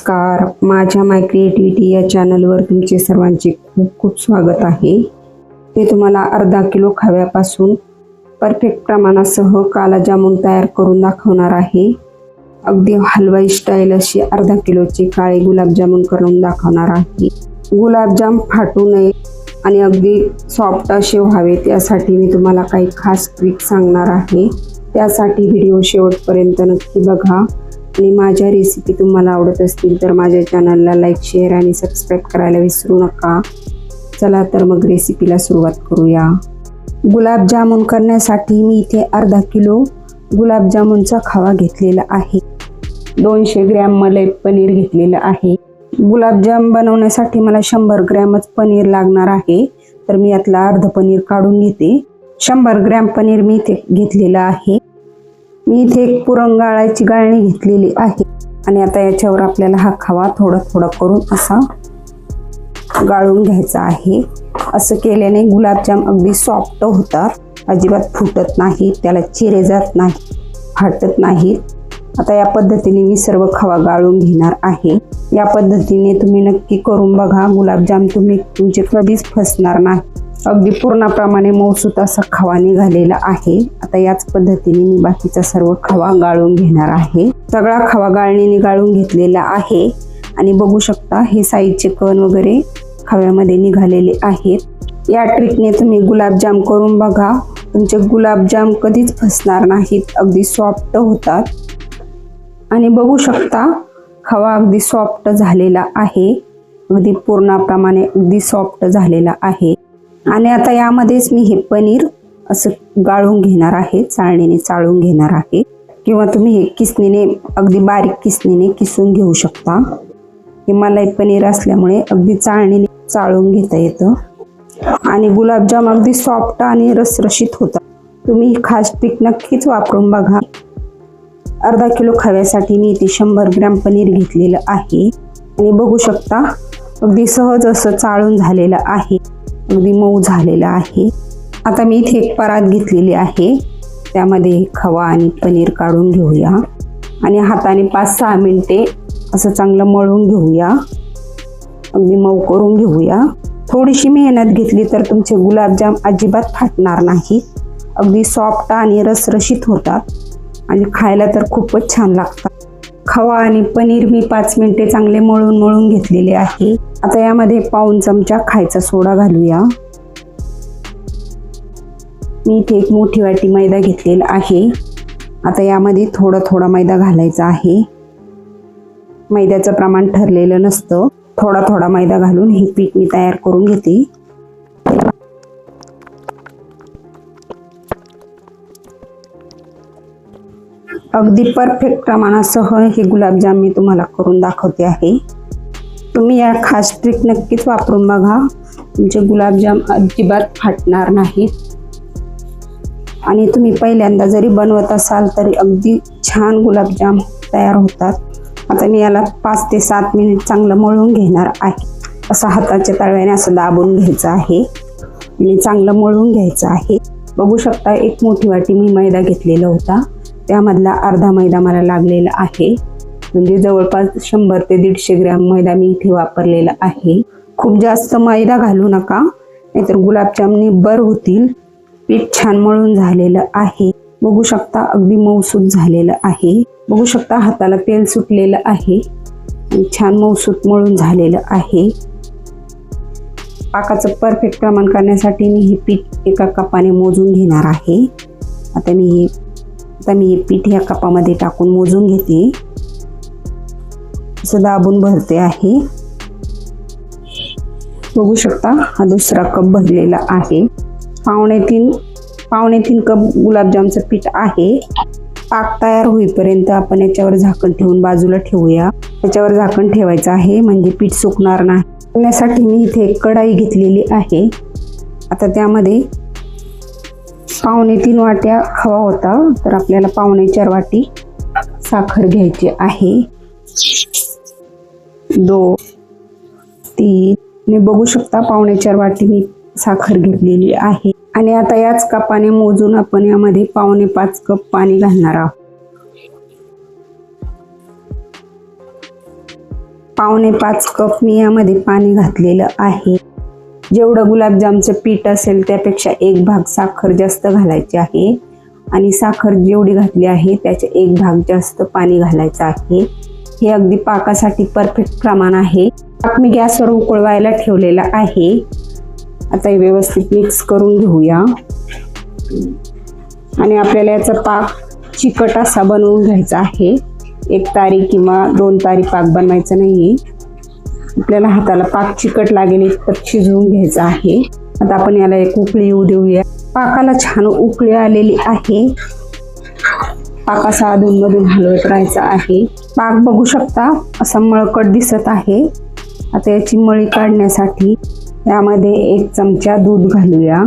नमस्कार. माझ्या माय क्रिएटिव्हिटी या चॅनलवर तुमचे सर्वांचे खूप खूप स्वागत आहे. मी तुम्हाला अर्धा किलो खव्यापासून परफेक्ट प्रमाणासह काला जामून तयार करून दाखवणार आहे. अगदी हलवाई स्टाईल अशी अर्धा किलोचे काळे गुलाबजामुन करून दाखवणार आहे. गुलाबजाम फाटू नये आणि अगदी सॉफ्ट असे व्हावे त्यासाठी मी तुम्हाला काही खास ट्रिक सांगणार आहे. त्यासाठी व्हिडिओ शेवटपर्यंत नक्की बघा. आणि माझ्या रेसिपी तुम्हाला आवडत असतील तर माझ्या चॅनलला लाईक शेअर आणि सबस्क्राईब करायला विसरू नका. चला तर मग रेसिपीला सुरुवात करूया. गुलाबजामुन करण्यासाठी मी इथे अर्धा किलो गुलाबजामुनचा खवा घेतलेला आहे. दोनशे ग्रॅम मलाई पनीर घेतलेलं आहे. गुलाबजाम बनवण्यासाठी मला शंभर ग्रॅमच पनीर लागणार आहे. तर मी यातला अर्ध पनीर काढून घेते. शंभर ग्रॅम पनीर मी इथे घेतलेलं आहे. मी इथे एक पुरंगाळाची गाळणी घेतलेली आहे. आणि आता याच्यावर आपल्याला हा खवा थोडा थोडा करून असा गाळून घ्यायचा आहे. असं केल्याने गुलाबजाम अगदी सॉफ्ट होतात. अजिबात फुटत नाही त्याला चिरे जात नाही फाटत नाहीत आता या पद्धतीने मी सर्व खवा गाळून घेणार आहे. या पद्धतीने तुम्ही नक्की करून बघा. गुलाबजाम तुम्ही तुमचे कधीच फसणार नाही. अगदी पूर्णाप्रमाणे मऊसूत असा खवा निघालेला आहे. आता याच पद्धतीने मी बाकीचा सर्व खवा गाळून घेणार आहे. सगळा खवा गाळणीने गाळून घेतलेला आहे. आणि बघू शकता हे साईजचे कण वगैरे खव्यामध्ये निघालेले आहेत. या ट्रिकने तुम्ही गुलाबजाम करून बघा. तुमचे गुलाबजाम कधीच फसणार नाहीत. अगदी सॉफ्ट होतात. आणि बघू शकता खवा अगदी सॉफ्ट झालेला आहे. अगदी पूर्णाप्रमाणे अगदी सॉफ्ट झालेला आहे. आणि आता यामध्येच मी हे पनीर असं गाळून घेणार आहे चाळणीने चाळून घेणार आहे. किंवा तुम्ही हे किसणीने अगदी बारीक किसणीने किसून घेऊ शकता. हे मलाई पनीर असल्यामुळे अगदी चाळणीने चाळून घेता येतं. आणि गुलाबजाम अगदी सॉफ्ट आणि रसरशीत होतात. तुम्ही खास पीक नक्कीच वापरून बघा. अर्धा किलो खव्यासाठी मी इथे शंभर ग्रॅम पनीर घेतलेलं आहे. आणि बघू शकता अगदी सहज असं चाळून झालेलं आहे. अगदी मऊ झालेलं आहे. आता मी इथे एक परात घेतलेली आहे. त्यामध्ये खवा आणि पनीर काढून घेऊया. आणि हाताने पाच सहा मिनटे असं चांगलं मळून घेऊया. अगदी मऊ करून घेऊया. थोडीशी मेहनत घेतली तर तुमचे गुलाबजाम अजिबात फाटणार नाही अगदी सॉफ्ट आणि रसरशीत होतात. आणि खायला तर खूपच छान लागतात. खवा आणि पनीर मी पाच मिनिटे चांगले मळून मळून घेतलेले आहे. आता यामध्ये पाऊन चमचा खायचा सोडा घालूया. मी इथे एक मोठी वाटी मैदा घेतलेला आहे. आता यामध्ये थोडा थोडा मैदा घालायचा आहे. मैद्याचं प्रमाण ठरलेलं नसतं. थोडा थोडा मैदा घालून हे पीठ मी तयार करून घेते. अगदी परफेक्ट प्रमाणासह हे गुलाबजाम मी तुम्हाला करून दाखवते आहे. तुम्ही या खास ट्रिक नक्कीच वापरून बघा. तुमचे गुलाबजाम अजिबात फाटणार नाहीत. आणि तुम्ही पहिल्यांदा जरी बनवत असाल तरी अगदी छान गुलाबजाम तयार होतात. आता मी याला पाच ते सात मिनिट चांगलं मळून घेणार आहे. असं हाताच्या तळव्याने असं दाबून घ्यायचं आहे. आणि चांगलं मळून घ्यायचं आहे. बघू शकता एक मोठी वाटी मी मैदा घेतलेला होता. त्यामधला अर्धा मैदा मला लागलेला आहे. म्हणजे जवळपास शंभर ते दीडशे ग्रॅम मैदा मी इथे वापरलेला आहे. खूप जास्त मैदा घालू नका नाहीतर गुलाबजाम निब्बर होतील. पीठ छान मळून झालेलं आहे. बघू शकता अगदी मऊसूत झालेलं आहे. बघू शकता हाताला तेल सुटलेलं आहे. छान मऊसूत मळून झालेलं आहे. पाकाचं परफेक्ट प्रमाण करण्यासाठी मी हे पीठ एका कपाने मोजून घेणार आहे. आता मी हे आता मी हे पीठ या कपामध्ये टाकून मोजून घेते. असं दाबून भरते आहे. बघू शकता हा दुसरा कप भरलेला आहे. पावणे तीन पावणे तीन कप गुलाबजामचं पीठ आहे. पाक तयार होईपर्यंत आपण याच्यावर झाकण ठेवून बाजूला ठेवूया. त्याच्यावर झाकण ठेवायचं आहे म्हणजे पीठ सुकणार नाही. करण्यासाठी मी इथे एक कढाई घेतलेली आहे. आता त्यामध्ये पावणे तीन वाट्या हवा होता तर आपल्याला पावणे चार वाटी साखर घ्यायची आहे. दोन तीन. बघू शकता पावणे चार वाटी मी साखर घेतलेली आहे. आणि आता याच कपाने मोजून आपण यामध्ये पावणे पाच कप पाणी घालणार आहोत. पावणे पाच कप मी यामध्ये पाणी घातलेलं आहे. जेवढं गुलाबजामचं पीठ असेल त्यापेक्षा एक भाग साखर जास्त घालायची आहे. आणि साखर जेवढी घातली आहे त्याचे एक भाग जास्त पाणी घालायचं आहे. हे अगदी पाकासाठी परफेक्ट प्रमाण आहे. पाक मी गॅसवर उकळवायला ठेवलेला आहे. आता हे व्यवस्थित मिक्स करून घेऊया. आणि आपल्याला याचा पाक चिकट असा बनवून घ्यायचा आहे. एक तारी किंवा दोन तारी पाक बनवायचा नाही आपल्याला हाताला पाक चिकट लागेल इतपत शिजवून घ्यायचं आहे. आता आपण याला एक उकळी येऊ देऊया. पाकाला छान उकळी आलेली आहे. पाक असा अधूनमधून हलवत राहायचा आहे. पाक बघू शकता असा मळकट दिसत आहे. आता याची मळी काढण्यासाठी यामध्ये एक चमचा दूध घालूया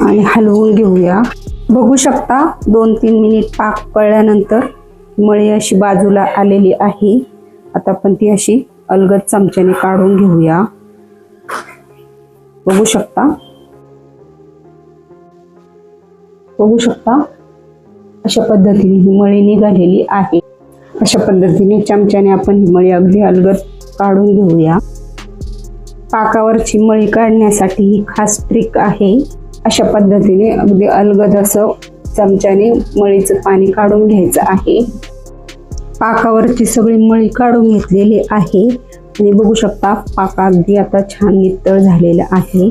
आणि हलवून घेऊया. बघू शकता दोन तीन मिनिट पाक कळल्यानंतर मळी अशी बाजूला आलेली आहे. आता आपण ती अशी अलगद चमच्याने काढून घेऊया. बघू शकता? बघू शकता? अशा पद्धतीने ही मळी निघालेली आहे. अशा पद्धतीने चमच्याने आपण ही मळी अगदी अलगद काढून घेऊया. पाकावरची मळी काढण्यासाठी ही खास ट्रिक आहे. अशा पद्धतीने अगदी अलगद असं चमच्याने मळीचं पाणी काढून घ्यायचं आहे. पाकावरची सगळी मळी काढून घेतलेली आहे. आणि बघू शकता पाक अगदी आता छान नितळ झालेला आहे.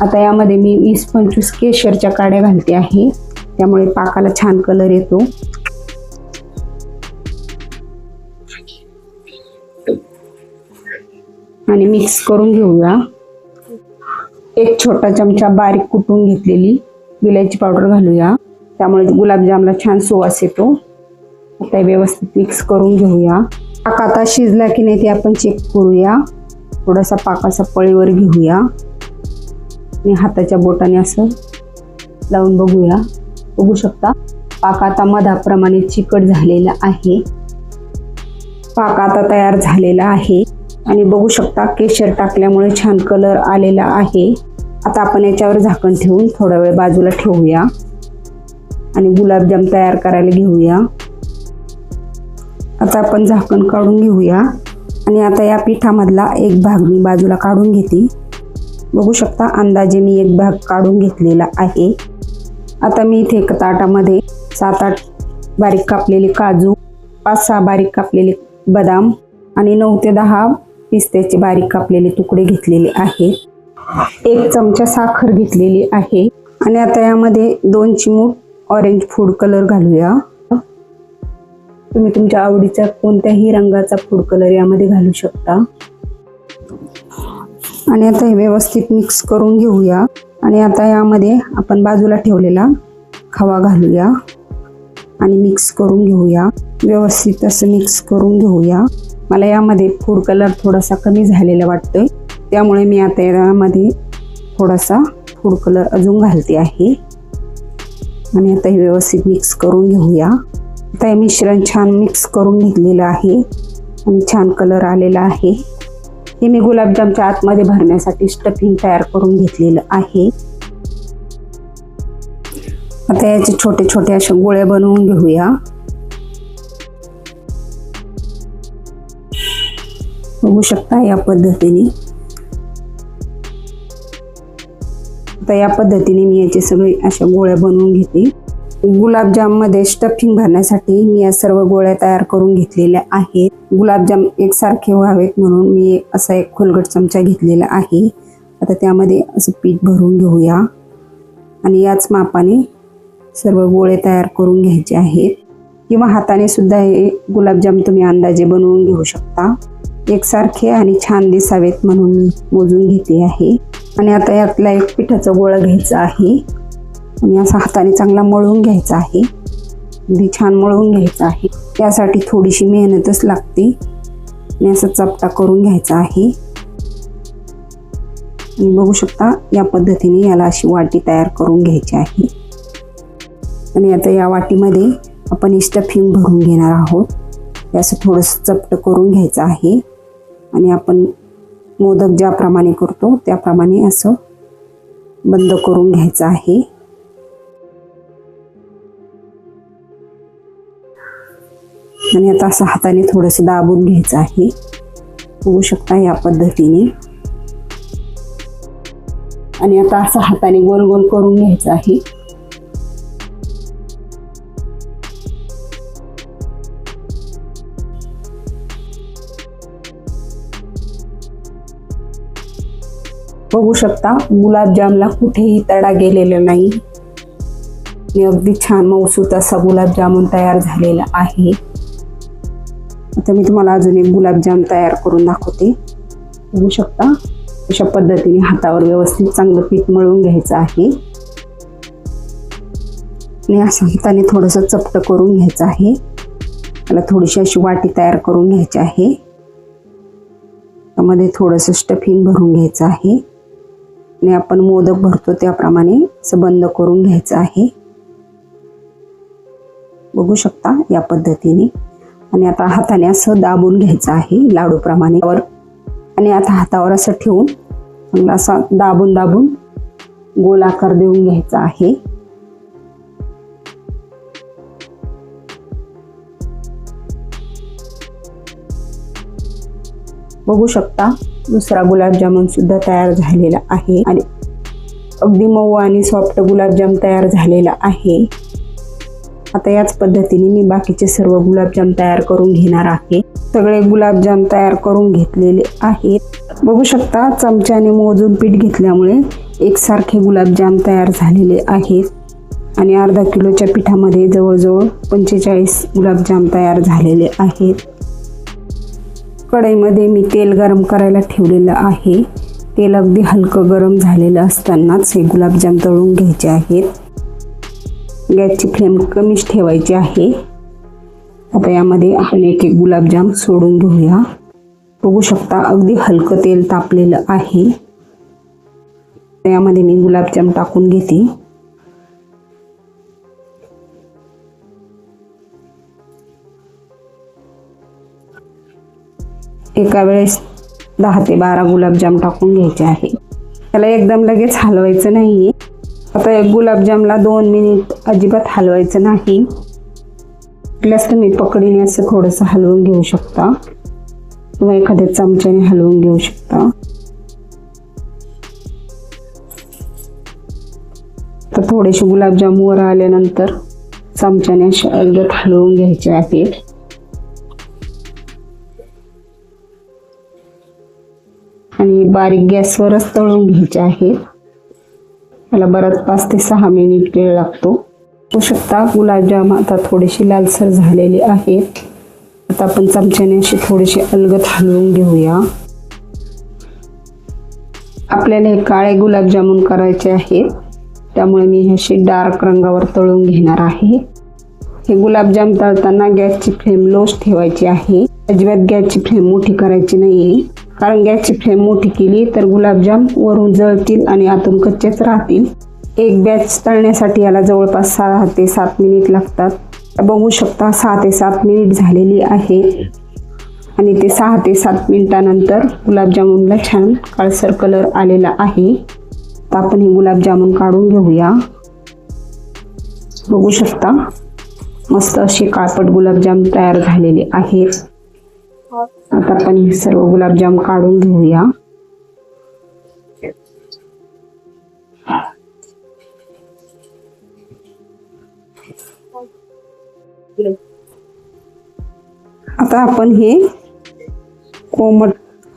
आता यामध्ये मी वीस पंचवीस केशरच्या काड्या घालते आहे. त्यामुळे पाकाला छान कलर येतो. आणि मिक्स करून घेऊया. एक छोटा चमचा बारीक कुटून घेतलेली विलायची पावडर घालूया. त्यामुळे गुलाबजामला छान सुवास येतो. आता व्यवस्थित मिक्स करून घेऊया. पाक आता शिजला की नाही ते आपण चेक करूया. थोडासा पाकाचा पळीवर घेऊया. आणि हाताच्या बोटाने असं लावून बघूया. बघू शकता पाक आता मधाप्रमाणे चिकट झालेला आहे. पाक आता तयार झालेला आहे. आणि बघू शकता केशर टाकल्यामुळे छान कलर आलेला आहे. आता आपण याच्यावर झाकण ठेवून थोडा वेळ बाजूला ठेवूया. आणि गुलाबजाम तयार करायला घेऊया. आता आपण झाकण काढून घेऊया. आणि आता या पिठामधला एक भाग मी बाजूला काढून घेते. बघू शकता अंदाजे मी एक भाग काढून घेतलेला आहे. आता मी इथे एक ताटामध्ये सात आठ बारीक कापलेले काजू पाच सहा बारीक कापलेले बदाम आणि नऊ ते दहा पिस्त्याचे बारीक कापलेले तुकडे घेतलेले आहेत एक चमचा साखर घेतलेली आहे. आणि आता यामध्ये दोन चिमूट ऑरेंज फूड कलर घालूया. तुम्ही तुमच्या आवडीचा कोणत्याही रंगाचा फूड कलर यामध्ये घालू शकता. आणि आता हे व्यवस्थित मिक्स करून घेऊया. आणि आता यामध्ये आपण बाजूला ठेवलेला खवा घालूया. आणि मिक्स करून घेऊया. व्यवस्थित असं मिक्स करून घेऊया. मला यामध्ये फूड कलर थोडासा कमी झालेला वाटतोय. त्यामुळे मी आता यामध्ये थोडासा फूड कलर अजून घालते आहे. आणि आता हे व्यवस्थित मिक्स करून घेऊया. आता हे मिश्रण छान मिक्स करून घेतलेलं आहे. आणि छान कलर आलेला आहे. हे मी गुलाबजामच्या आतमध्ये भरण्यासाठी स्टफिंग तयार करून घेतलेलं आहे. आता याचे छोटे छोटे असे गोळ्या बनवून घेऊया. बघू शकता या पद्धतीने. आता या पद्धतीने मी याचे सगळे अशा गोळ्या बनवून घेते. गुलाबजाममध्ये स्टफिंग भरण्यासाठी मी या सर्व गोळ्या तयार करून घेतलेल्या आहेत. गुलाबजाम एकसारखे व्हावेत म्हणून मी असा एक खोलगट चमचा घेतलेला आहे. आता त्यामध्ये असं पीठ भरून घेऊया. आणि याच मापाने सर्व गोळे तयार करून घ्यायचे आहेत. किंवा हाताने सुद्धा हे गुलाबजाम तुम्ही अंदाजे बनवून घेऊ शकता. एकसारखे आणि छान दिसावेत म्हणून मी मोजून घेते आहे. आणि आता यातला एक पिठाचा गोळा घ्यायचा आहे. आणि असा हाताने चांगला मळून घ्यायचा आहे. अगदी छान मळून घ्यायचा आहे. त्यासाठी थोडीशी मेहनतच लागते. आणि असं चपटा करून घ्यायचा आहे. आणि बघू शकता या पद्धतीने याला अशी वाटी तयार करून घ्यायची आहे. आणि आता या वाटीमध्ये आपण ही स्टफिंग भरून घेणार आहोत. हे असं थोडंसं चपट करून घ्यायचं आहे. आणि आपण मोदक ज्याप्रमाणे करतो त्याप्रमाणे असं बंद करून घ्यायचं आहे. आणि आता असं हाताने थोडंसं दाबून घ्यायचं आहे. बघू शकता या पद्धतीने. आणि आता असं हाताने गोल गोल करून घ्यायचं आहे. बघू शकता गुलाबजामला कुठेही तडा गेलेला नाही. अगदी छान मऊसूत असा गुलाबजामुन तयार झालेला आहे. आता मी तुम्हाला अजून एक गुलाबजाम तयार करून दाखवते. बघू शकता अशा पद्धतीने हातावर व्यवस्थित चांगलं पीठ मळून घ्यायचं आहे. आणि असं हाताने थोडंसं चपट करून घ्यायचं आहे. मला थोडीशी अशी वाटी तयार करून घ्यायची आहे. त्यामध्ये थोडंसं स्टफिंग भरून घ्यायचं आहे. आणि आपण मोदक भरतो त्याप्रमाणे असं बंद करून घ्यायचं आहे. बघू शकता या पद्धतीने. आणि आता हाताने असं दाबून घ्यायचं आहे लाडूप्रमाणे. वर आणि आता हातावर असं ठेवून चांगला असा दाबून दाबून गोल आकार देऊन घ्यायचा आहे. बघू शकता दुसरा गुलाबजामुन सुद्धा तयार झालेला आहे. आणि अगदी मऊ आणि सॉफ्ट गुलाबजाम तयार झालेला आहे. आता याच पद्धतीने मी बाकीचे सर्व गुलाबजाम तयार करून घेणार आहे. सगळे गुलाबजाम तयार करून घेतलेले आहेत. बघू शकता चमच्याने मोजून पीठ घेतल्यामुळे एकसारखे गुलाबजाम तयार झालेले आहेत. आणि अर्धा किलोच्या पिठामध्ये जवळजवळ पंचेचाळीस गुलाबजाम तयार झालेले आहेत. कढईमध्ये मी तेल गरम करायला ठेवलेलं आहे. तेल अगदी हलकं गरम झालेलं असतानाच हे गुलाबजाम तळून घ्यायचे आहेत. गॅसची फ्लेम कमीच ठेवायची आहे. आता यामध्ये आपण एक एक गुलाबजाम सोडून घेऊया. बघू शकता अगदी हलकं तेल तापलेलं आहे. यामध्ये मी गुलाबजाम टाकून घेते. एका वेळेस दहा ते बारा गुलाबजाम टाकून घ्यायचे आहे. त्याला एकदम लगेच हलवायचं नाही आता एक गुलाबजामला दोन मिनिट अजिबात हलवायचं नाही. प्लस तुम्ही पकडीने असं थोडंसं हलवून घेऊ शकता. किंवा एखाद्या चमच्याने हलवून घेऊ शकता. तर थोडेसे गुलाबजाम वर आल्यानंतर चमच्याने असे अर्धत हलवून घ्यायचे आहेत आणि बारीक गॅसवरच तळून घ्यायचे आहेत याला बराच पाच ते सहा मिनिट वेळ लागतो. होऊ शकता गुलाबजाम आता थोडीशी लालसर झालेली आहेत आता आपण चमच्याने अशी थोडीशी अलगत हलवून घेऊया. आपल्याला हे काळे गुलाबजामुन करायचे आहेत. त्यामुळे मी हे डार्क रंगावर तळून घेणार आहे. हे गुलाबजाम तळताना गॅसची फ्लेम लोच ठेवायची आहे. अजिबात गॅसची फ्लेम मोठी करायची नाही कारण गॅसची फ्लेम मोठी केली तर गुलाबजाम वरून जळतील आणि आतून कच्चेच राहतील. एक बॅच तळण्यासाठी याला जवळपास सहा ते सात मिनिट लागतात. बघू शकता सहा ते सात मिनिट झालेली आहे. आणि ते सहा ते सात मिनिटानंतर गुलाबजामुनला छान काळसर कलर आलेला आहे. तर आपण हे गुलाबजामुन काढून घेऊया. बघू शकता. मस्त असे काळपट गुलाबजाम तयार झालेले आहेत आता आपण हे सर्व गुलाबजाम काढून घेऊया. आता आपण हे कोमट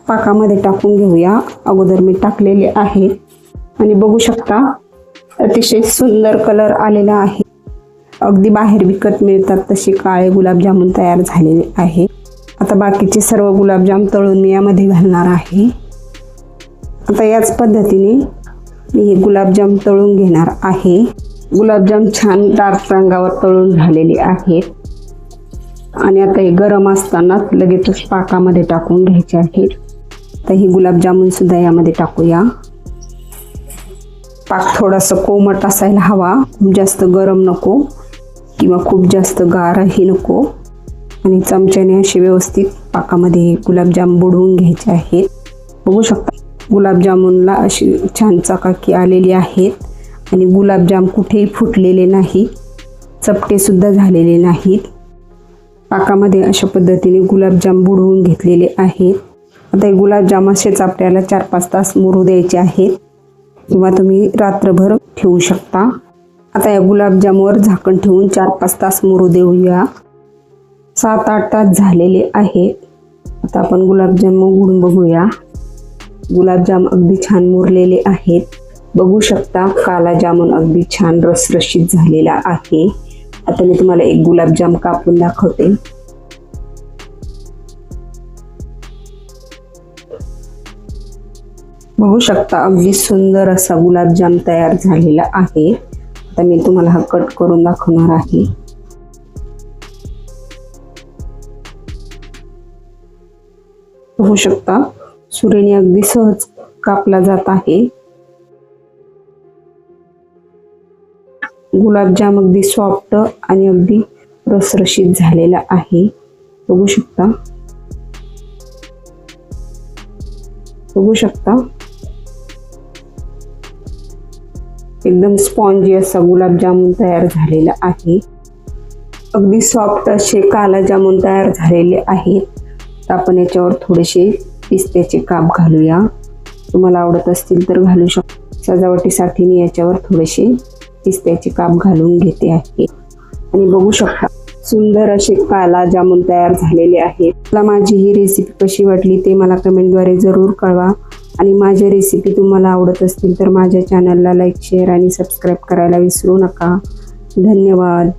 पाकामध्ये टाकून घेऊया. अगोदर मी टाकलेले आहे. आणि बघू शकता अतिशय सुंदर कलर आलेला आहे. अगदी बाहेर विकत मिळतात तसे काळे गुलाबजामुन तयार झालेले आहे. आता बाकीचे सर्व गुलाबजाम तळून मी यामध्ये घालणार आहे. आता याच पद्धतीने मी हे गुलाबजाम तळून घेणार आहे. गुलाबजाम छान डार्क रंगावर तळून झालेले आहेत. आणि आता हे गरम असताना लगेचच पाकामध्ये टाकून घ्यायचे आहेत. तर ही गुलाबजामूनसुद्धा यामध्ये टाकूया. पाक थोडासा कोमट असायला हवा. खूप जास्त गरम नको किंवा खूप जास्त गारही नको. आणि चमच्याने असे व्यवस्थित पाकामध्ये गुलाबजाम बुडवून घ्यायचे आहेत. बघू शकता गुलाबजामुनला अशी छान चकाकी आलेली आहेत आणि गुलाबजाम कुठेही फुटलेले नाही चपटे सुद्धा झालेले नाहीत. पाकामध्ये अशा पद्धतीने गुलाबजाम बुडवून घेतलेले आहेत. आता हे गुलाबजाम असेच आपल्याला चार पाच तास मुरू द्यायचे आहेत. किंवा तुम्ही रात्रभर ठेवू शकता. आता या गुलाबजामवर झाकण ठेवून चार पाच तास मुरू देऊया. सात आठ तास झालेले आहेत. आता आपण गुलाबजाम उघडून बघूया. गुलाबजाम अगदी छान मुरलेले आहेत. बघू शकता काला जामून अगदी छान रसरशीत झालेला आहे. आता मी तुम्हाला एक गुलाबजाम कापून दाखवते. बघू शकता अगदी सुंदर असा गुलाबजाम तयार झालेला आहे. आता मी तुम्हाला हा कट करून दाखवणार आहे. बघू शकता. सुरेने अगदी सहज कापला जात आहे. गुलाबजाम अगदी सॉफ्ट आणि अगदी रसरशीत झालेला आहे. बघू शकता. बघू शकता. एकदम स्पॉन्जी असा गुलाबजामुन तयार झालेला आहे. अगदी सॉफ्ट असे काला जामून तयार झालेले आहेत. आपण याच्यावर थोडेसे पिस्त्याचे काप घालूया. तुम्हाला आवडत असतील तर घालू शक सजावटीसाठी मी याच्यावर थोडेसे पिस्त्याचे काप घालून घेते आहे. आणि बघू शकता सुंदर असे काला जामून तयार झालेले आहेत. मला माझी ही रेसिपी कशी वाटली ते मला कमेंटद्वारे जरूर कळवा. आणि माझ्या रेसिपी तुम्हाला आवडत असतील तर माझ्या चॅनलला लाईक शेअर आणि सबस्क्राईब करायला विसरू नका. धन्यवाद.